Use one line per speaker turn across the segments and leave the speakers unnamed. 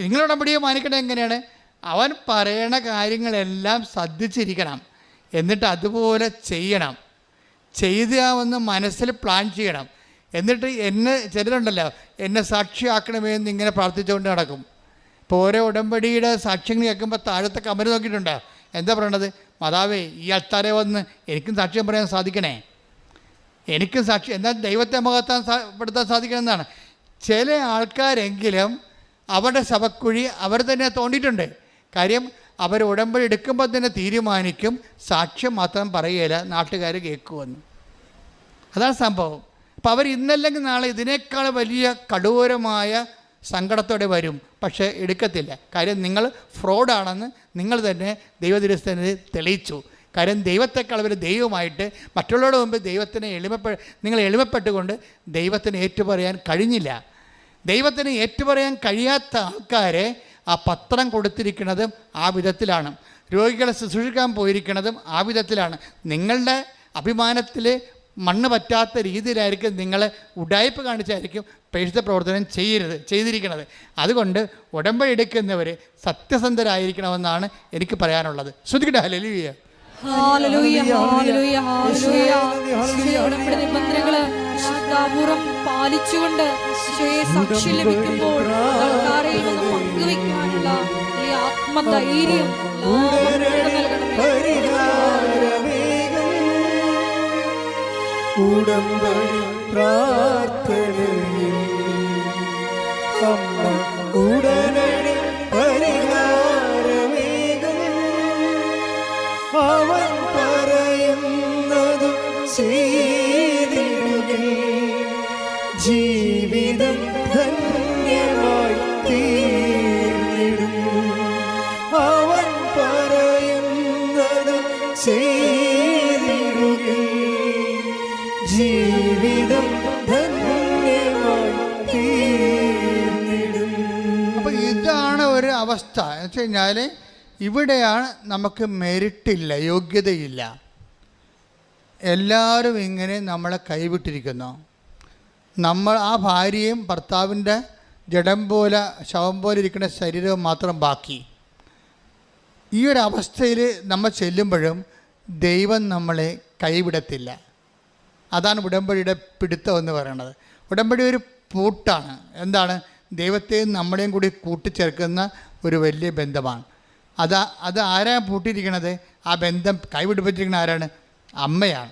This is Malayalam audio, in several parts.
നിങ്ങൾ ഉടമ്പടിയെ മാനിക്കണത് എങ്ങനെയാണ്? അവൻ പറയണ കാര്യങ്ങളെല്ലാം ശ്രദ്ധിച്ചിരിക്കണം. എന്നിട്ട് അതുപോലെ ചെയ്യണം. ചെയ്താവെന്ന് മനസ്സിൽ പ്ലാൻ ചെയ്യണം. എന്നിട്ട് എന്നെ ചിലരുണ്ടല്ലോ എന്നെ സാക്ഷിയാക്കണമേ എന്ന് ഇങ്ങനെ പ്രാർത്ഥിച്ചുകൊണ്ട് നടക്കും. ഇപ്പോൾ ഓരോ ഉടമ്പടിയുടെ സാക്ഷ്യങ്ങൾ കേൾക്കുമ്പോൾ താഴത്തെ കമര് നോക്കിയിട്ടുണ്ട്? എന്താ പറയണത്? മാതാവേ ഈ അത്താരെ വന്ന് എനിക്കും സാക്ഷ്യം പറയാൻ സാധിക്കണേ. എനിക്കും സാക്ഷി എന്നാൽ ദൈവത്തെ മുഖത്താൻ സാ പെടുത്താൻ സാധിക്കണമെന്നാണ് ചില ആൾക്കാരെങ്കിലും അവരുടെ ശവക്കുഴി അവർ തന്നെ തോണ്ടിയിട്ടുണ്ട്. കാര്യം അവർ ഉടമ്പടി എടുക്കുമ്പോൾ തന്നെ തീരുമാനിക്കും. സാക്ഷ്യം മാത്രം പറയുകയില്ല നാട്ടുകാർ കേൾക്കുമെന്ന്. അതാണ് സംഭവം. അപ്പോൾ അവർ ഇന്നല്ലെങ്കിൽ നാളെ ഇതിനേക്കാൾ വലിയ കടൂരമായ സങ്കടത്തോടെ വരും. പക്ഷേ എടുക്കത്തില്ല. കാര്യം നിങ്ങൾ ഫ്രോഡാണെന്ന് നിങ്ങൾ തന്നെ ദൈവദിരസ്ഥനെ തെളിയിച്ചു. കാര്യം ദൈവത്തെക്കാൾ അവർ ദൈവമായിട്ട് മറ്റുള്ളവരുടെ മുമ്പ് ദൈവത്തിനെ എളിമപ്പെ നിങ്ങൾ എളിമപ്പെട്ടുകൊണ്ട് ദൈവത്തിന് ഏറ്റുപറയാൻ കഴിഞ്ഞില്ല. ദൈവത്തിന് ഏറ്റുപറയാൻ കഴിയാത്ത ആൾക്കാരെ ആ പത്രം കൊടുത്തിരിക്കുന്നതും ആ വിധത്തിലാണ്. രോഗികളെ ശുശ്രൂഷിക്കാൻ പോയിരിക്കുന്നതും ആ വിധത്തിലാണ്. നിങ്ങളുടെ അഭിമാനത്തിൽ മണ്ണ് പറ്റാത്ത രീതിയിലായിരിക്കും നിങ്ങൾ ഉടായ്പ കാണിച്ചായിരിക്കും പ്രേക്ഷിത പ്രവർത്തനം ചെയ്യരുത് ചെയ്തിരിക്കുന്നത്. അതുകൊണ്ട് ഉടമ്പടി എടുക്കുന്നവർ സത്യസന്ധരായിരിക്കണമെന്നാണ് എനിക്ക് പറയാനുള്ളത്. ശ്രദ്ധിക്കട്ടെ? ഹല്ലേലൂയ.
ഹാലലൂയ ഹാലലൂയ ഹാലലൂയ ഹാലലൂയ ഉടമ്പടി നിബന്ധനകൾ ശ്രദ്ധാപൂർവം പാലിച്ചുകൊണ്ട് ഈശോയെ സാക്ഷി ലഭിക്കുമ്പോൾ പങ്കുവെക്കാനുള്ള ഈ ആത്മധൈര്യം
ഉടമ്പടി പ്രാർത്ഥനയിൽ അമ്മ ഉടനടി പരിഹാരമേകം അവൻ പറയുന്നതും ചെയ്തിടുകിൽ ജീവിതം ധന്യമായി തീർന്നിടും. അവൻ പറയുന്നത് ചെയ്തിടുകിൽ ജീവിതം ധന്യമായി തീർന്നിടും.
അപ്പോൾ ഇതാണ് ഒരു അവസ്ഥ. എന്ന് വെച്ച് കഴിഞ്ഞാൽ ഇവിടെയാണ് നമുക്ക് മെരിട്ടില്ല യോഗ്യതയില്ല. എല്ലാവരും ഇങ്ങനെ നമ്മളെ കൈവിട്ടിരിക്കുന്നു. നമ്മൾ ആ ഭാര്യയും ഭർത്താവിന്റെ ജഡം പോലെ ശവം പോലെ ഇരിക്കുന്ന ശരീരവും മാത്രം ബാക്കി. ഈ ഒരു അവസ്ഥയിൽ നമ്മൾ ചെല്ലുമ്പോഴും ദൈവം നമ്മളെ കൈവിടത്തില്ല. അതാണ് ഉടമ്പടിയുടെ പിടുത്തം എന്ന് പറയുന്നത്. ഉടമ്പടി ഒരു പൂട്ടാണ്. എന്താണ്? ദൈവത്തെയും നമ്മളെയും കൂടി കൂട്ടിച്ചേർക്കുന്ന ഒരു വലിയ ബന്ധമാണ്. അത് അത് ആരാണ് പൂട്ടിയിരിക്കുന്നത് ആ ബന്ധം കൈവിടിപ്പിച്ചിരിക്കുന്ന ആരാണ്? അമ്മയാണ്.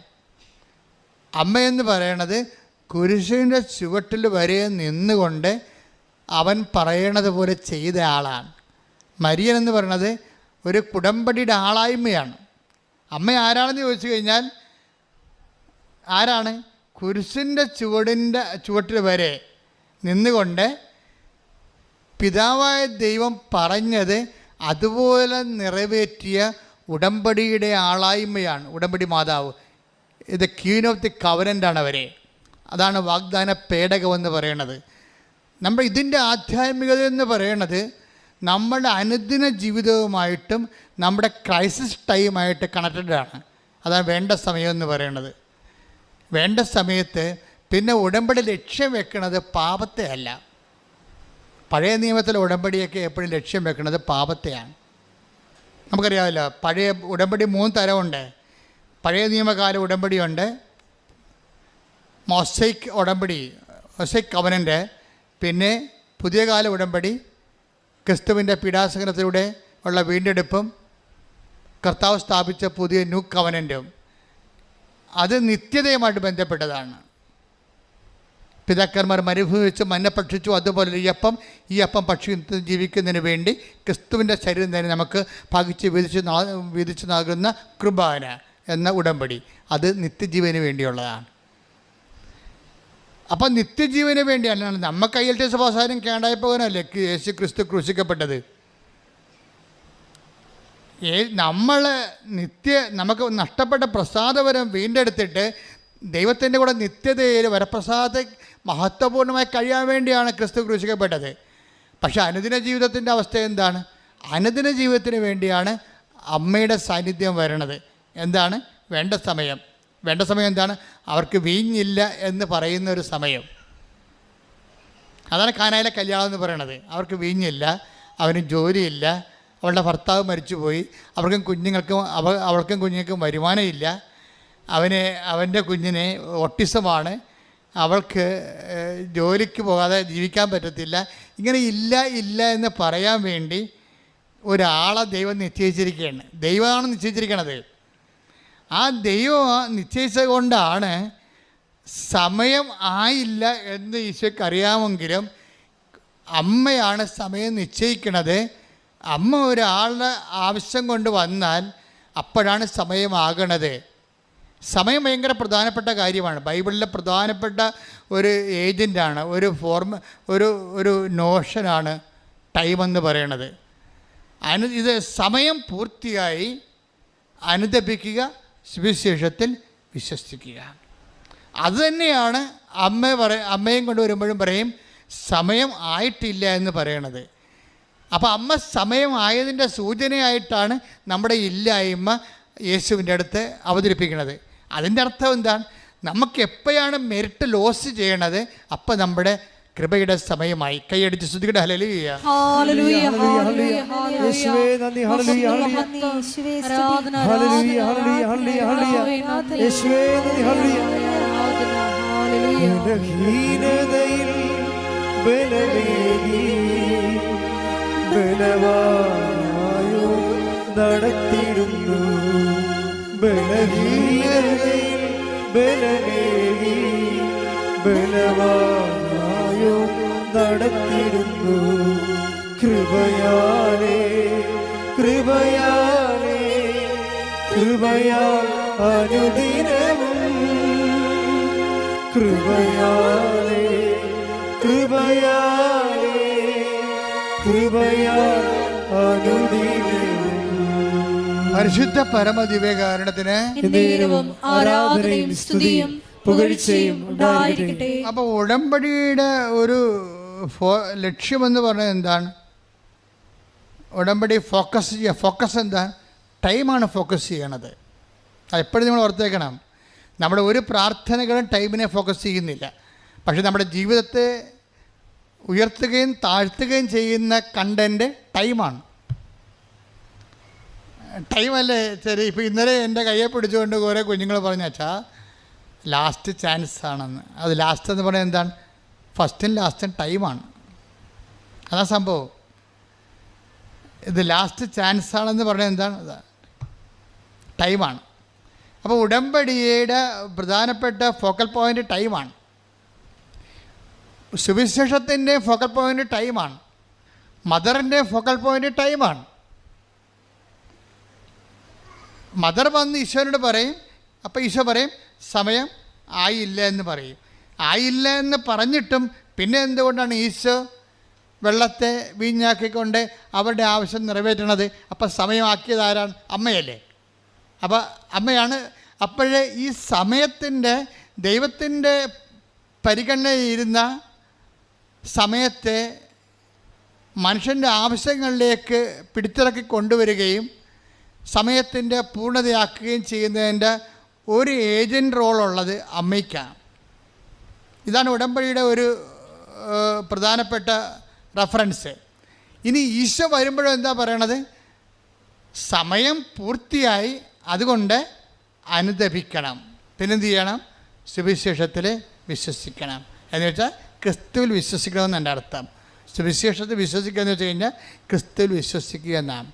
അമ്മയെന്ന് പറയണത് കുരിശിന്റെ ചുവട്ടിൽ വരെ നിന്നുകൊണ്ട് അവൻ പറയണത് പോലെ ചെയ്ത ആളാണ്. മരിയൻ എന്ന് പറയണത് ഒരു കുടമ്പടിയുടെ ആളായ്മയാണ്. അമ്മ ആരാണെന്ന് ചോദിച്ചു കഴിഞ്ഞാൽ ആരാണ്? കുരിശിന്റെ ചുവടിന്റെ ചുവട്ടിൽ വരെ നിന്നുകൊണ്ട് പിതാവായ ദൈവം പറഞ്ഞത് അതുപോലെ നിറവേറ്റിയ ഉടമ്പടിയുടെ ആളായ്മയാണ്. ഉടമ്പടി മാതാവ്. ഇത് ക്യൂൻ ഓഫ് ദി കവനന്റാണ് അവരെ. അതാണ് വാഗ്ദാന പേടകമെന്ന് പറയണത്. നമ്മൾ ഇതിന്റെ ആധ്യാത്മികത എന്ന് പറയണത് നമ്മുടെ അനുദിന ജീവിതവുമായിട്ടും നമ്മുടെ ക്രൈസിസ് ടൈമായിട്ട് കണക്റ്റഡാണ് അതാണ് വേണ്ട സമയം എന്ന് പറയുന്നത് വേണ്ട സമയത്ത് പിന്നെ ഉടമ്പടി ലക്ഷ്യം വെക്കുന്നത് പാപത്തെ അല്ല. പഴയ നിയമത്തിലെ ഉടമ്പടിയൊക്കെ എപ്പോഴും ലക്ഷ്യം വെക്കുന്നത് പാപത്തെയാണ്. നമുക്കറിയാമല്ലോ പഴയ ഉടമ്പടി മൂന്ന് തരമുണ്ട്. പഴയ നിയമകാല ഉടമ്പടിയുണ്ട് മൊസൈക്ക് ഉടമ്പടി മൊസൈക്ക് കവനന്റെ പിന്നെ പുതിയ കാല ഉടമ്പടി ക്രിസ്തുവിന്റെ പീഡാസകനത്തിലൂടെ ഉള്ള വീണ്ടെടുപ്പും കർത്താവ് സ്ഥാപിച്ച പുതിയ ന്യൂ കവനന്റും അത് നിത്യതയുമായിട്ട് ബന്ധപ്പെട്ടതാണ്. പിതാക്കന്മാർ മരുഭൂമി വെച്ച് മഞ്ഞ ഭക്ഷിച്ചു അതുപോലെ ഈ അപ്പം ഈ അപ്പം പക്ഷി ജീവിക്കുന്നതിന് വേണ്ടി ക്രിസ്തുവിന്റെ ശരീരം തന്നെ നമുക്ക് വിധിച്ച് വിധിച്ചു വിധിച്ച് നൽകുന്ന കൃപാന എന്ന ഉടമ്പടി. അത് നിത്യജീവന് വേണ്ടിയുള്ളതാണ്. അപ്പം നിത്യജീവന് വേണ്ടിയല്ല എൽ കയ്യിലത്തെ എസ് പോകാനല്ലേ യേശു ക്രിസ്തു ക്രൂശിക്കപ്പെട്ടത്? ഏ നമ്മൾ നിത്യ നമുക്ക് നഷ്ടപ്പെട്ട പ്രസാദപരം വീണ്ടെടുത്തിട്ട് ദൈവത്തിന്റെ കൂടെ നിത്യതയിൽ വരപ്രസാദത്തെ മഹത്വപൂർണമായി കഴിയാൻ വേണ്ടിയാണ് ക്രിസ്തു ക്രൂശിക്കപ്പെട്ടത്. പക്ഷേ അനുദിന ജീവിതത്തിന്റെ അവസ്ഥ എന്താണ്? അനുദിന ജീവിതത്തിന് വേണ്ടിയാണ് അമ്മയുടെ സാന്നിധ്യം വരണത്. എന്താണ്? വേണ്ട സമയം. വേണ്ട സമയം എന്താണ്? അവർക്ക് വീഞ്ഞില്ല എന്ന് പറയുന്ന ഒരു സമയം. അതാണ് കാനായിലെ കല്യാണം എന്ന് പറയണത്. അവർക്ക് വീഞ്ഞില്ല അവന് ജോലിയില്ല അവളുടെ ഭർത്താവ് മരിച്ചുപോയി അവർക്കും കുഞ്ഞുങ്ങൾക്കും അവ അവൾക്കും കുഞ്ഞുങ്ങൾക്കും വരുമാനമില്ല. അവന് അവന്റെ കുഞ്ഞിന് ഒട്ടിസമാണ്. അവൾക്ക് ജോലിക്ക് പോകാതെ ജീവിക്കാൻ പറ്റത്തില്ല. ഇങ്ങനെ ഇല്ല ഇല്ല എന്ന് പറയാൻ വേണ്ടി ഒരാളെ ദൈവം നിശ്ചയിച്ചിരിക്കുകയാണ്. ദൈവമാണ് നിശ്ചയിച്ചിരിക്കണത്. ആ ദൈവം നിശ്ചയിച്ചത് കൊണ്ടാണ് സമയം ആയില്ല എന്ന് ഈശോയ്ക്ക് അറിയാമെങ്കിലും അമ്മയാണ് സമയം നിശ്ചയിക്കണത്. അമ്മ ഒരാളുടെ ആവശ്യം കൊണ്ട് വന്നാൽ അപ്പോഴാണ് സമയമാകണത്. സമയം ഭയങ്കര പ്രധാനപ്പെട്ട കാര്യമാണ്. ബൈബിളിലെ പ്രധാനപ്പെട്ട ഒരു ഏജന്റാണ് ഒരു ഫോർമ ഒരു ഒരു നോഷനാണ് ടൈം എന്ന് പറയണത്. അനു ഇത് സമയം പൂർത്തിയായി അനുദപിക്കുക സുവിശേഷത്തിൽ വിശ്വസിക്കുക. അതുതന്നെയാണ് അമ്മ പറ അമ്മയും കൊണ്ട് വരുമ്പോഴും പറയും സമയം ആയിട്ടില്ല എന്ന് പറയണത്. അപ്പോൾ അമ്മ സമയം ആയതിന്റെ സൂചനയായിട്ടാണ് നമ്മുടെ ഇല്ലായ്മ യേശുവിന്റെ അടുത്ത് അവതരിപ്പിക്കുന്നത്. അതിന്റെ അർത്ഥം എന്താണ്? നമുക്ക് എപ്പോഴാണ് മെരിറ്റ് ലോസ് ചെയ്യണത്? അപ്പോൾ നമ്മുടെ കൃപയുടെ സമയമായി കൈയടിച്ച് ശ്രുതിയുടെ ഹലലിയ
ഹല്ലേലൂയ ഹല്ലേലൂയ ഹല്ലേലൂയ.
യേശുവേ നന്ദി ഹല്ലേലൂയ ഹല്ലേലൂയ.
ആരാധന
ഹല്ലേലൂയ ഹല്ലേലൂയ ഹല്ലേലൂയ. ഹല്ലേലൂയ യേശുവേ നന്ദി ഹല്ലേലൂയ.
ആരാധന ഹല്ലേലൂയ
ബലഹീനതയിൽ ബലമേകി ബലവാനായോ നടത്തിടുന്നു. നടത്തിരുന്നു കൃപയാലേ കൃപയാലേ കൃപയാ അനുദിനവും. കൃപയാലേ കൃപയാലേ കൃപയാ അനുദിനവും.
പരിശുദ്ധ പരമദിവ്യകാരണത്തിന്
ആരാധനയും സ്തുതിയും പുകഴ്ചയും ഉണ്ടായിരിക്കട്ടെ.
അപ്പോൾ ഉടമ്പടിയുടെ ഒരു ലക്ഷ്യമെന്ന് പറഞ്ഞാൽ എന്താണ്? ഉടമ്പടി ഫോക്കസ് ചെയ്യുക ഫോക്കസ് എന്താണ് ടൈമാണ് ഫോക്കസ് ചെയ്യണത്. എപ്പോഴും നമ്മൾ ഓർത്തേക്കണം. നമ്മുടെ ഒരു പ്രാർത്ഥനകളും ടൈമിനെ ഫോക്കസ് ചെയ്യുന്നില്ല. പക്ഷെ നമ്മുടെ ജീവിതത്തെ ഉയർത്തുകയും താഴ്ത്തുകയും ചെയ്യുന്ന കണ്ടന്റ് ടൈമാണ്. ടൈമല്ലേ? ശരി ഇപ്പോൾ ഇന്നലെ എന്റെ കയ്യെ പിടിച്ചുകൊണ്ട് കുറേ കുഞ്ഞുങ്ങൾ പറഞ്ഞു വെച്ചാൽ ലാസ്റ്റ് ചാൻസ് ആണെന്ന്. അത് ലാസ്റ്റ് എന്ന് പറയുന്നത് എന്താണ്? ഫസ്റ്റും ലാസ്റ്റും ടൈമാണ് അതാ സംഭവം. ഇത് ലാസ്റ്റ് ചാൻസ് ആണെന്ന് പറയുന്നത് എന്താണ്? ടൈമാണ് അപ്പോൾ ഉടമ്പടിയുടെ പ്രധാനപ്പെട്ട ഫോക്കൽ പോയിന്റ് ടൈമാണ് സുവിശേഷത്തിന്റെ ഫോക്കൽ പോയിന്റ് ടൈമാണ് മദറിന്റെ ഫോക്കൽ പോയിന്റ് ടൈമാണ് മദർ വന്ന് ഈശോനോട് പറയും അപ്പോൾ ഈശോ പറയും സമയം ആയില്ല എന്ന് പറയും. ആയില്ല എന്ന് പറഞ്ഞിട്ടും പിന്നെ എന്തുകൊണ്ടാണ് ഈശോ വെള്ളത്തെ വീഞ്ഞാക്കിക്കൊണ്ട് അവരുടെ ആവശ്യം നിറവേറ്റണത്? അപ്പം സമയമാക്കിയത് ആരാണ്? അമ്മയല്ലേ. അപ്പോൾ അമ്മയാണ്. അപ്പോഴേ ഈ സമയത്തിന്റെ ദൈവത്തിന്റെ പരിഗണനയിരുന്ന സമയത്തെ മനുഷ്യന്റെ ആവശ്യങ്ങളിലേക്ക് പിടിച്ചിറക്കി കൊണ്ടുവരികയും സമയത്തിന്റെ പൂർണതയാക്കുകയും ചെയ്യുന്നതിന്റെ ഒരു ഏജന്റ് റോളുള്ളത് അമ്മയ്ക്കാണ്. ഇതാണ് ഉടമ്പടിയുടെ ഒരു പ്രധാനപ്പെട്ട റഫറൻസ്. ഇനി ഈശോ വരുമ്പോഴും എന്താ പറയണത്? സമയം പൂർത്തിയായി അതുകൊണ്ട് അനുദപിക്കണം. പിന്നെന്ത് ചെയ്യണം? സുവിശേഷത്തിൽ വിശ്വസിക്കണം. എന്ന് വെച്ചാൽ ക്രിസ്തുവിൽ വിശ്വസിക്കണമെന്ന് എന്റെ അർത്ഥം. സുവിശേഷത്തിൽ വിശ്വസിക്കുക എന്ന് വെച്ച് കഴിഞ്ഞാൽ ക്രിസ്തുവിൽ വിശ്വസിക്കുക എന്നാണ്.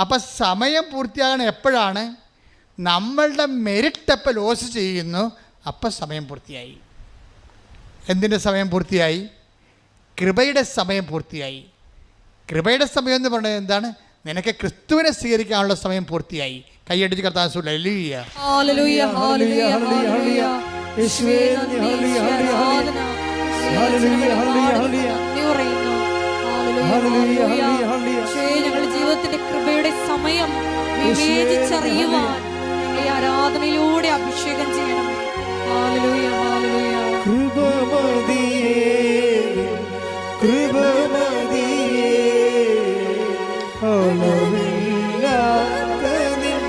അപ്പം സമയം പൂർത്തിയാകണം എപ്പോഴാണ്? നമ്മളുടെ മെരിറ്റ് എപ്പോൾ ലോസ് ചെയ്യുന്നു. അപ്പം സമയം പൂർത്തിയായി. എന്തിന്റെ സമയം പൂർത്തിയായി? കൃപയുടെ സമയം പൂർത്തിയായി. കൃപയുടെ സമയം എന്ന് പറയുന്നത് എന്താണ്? നിനക്ക് ക്രിസ്തുവിനെ സ്വീകരിക്കാനുള്ള സമയം പൂർത്തിയായി. കൈയടിച്ച് കർത്താൻ
ഞങ്ങളുടെ ജീവിതത്തിന്റെ കൃപയുടെ സമയം വിവേചിച്ചറിയുവാൻ ഈ ആരാധനയിലൂടെ അഭിഷേകം ചെയ്യണം ഹല്ലേലൂയ ഹല്ലേലൂയ
കൃപമതിയേ കൃപമതിയേ. അളവില്ലാത്ത നിൻ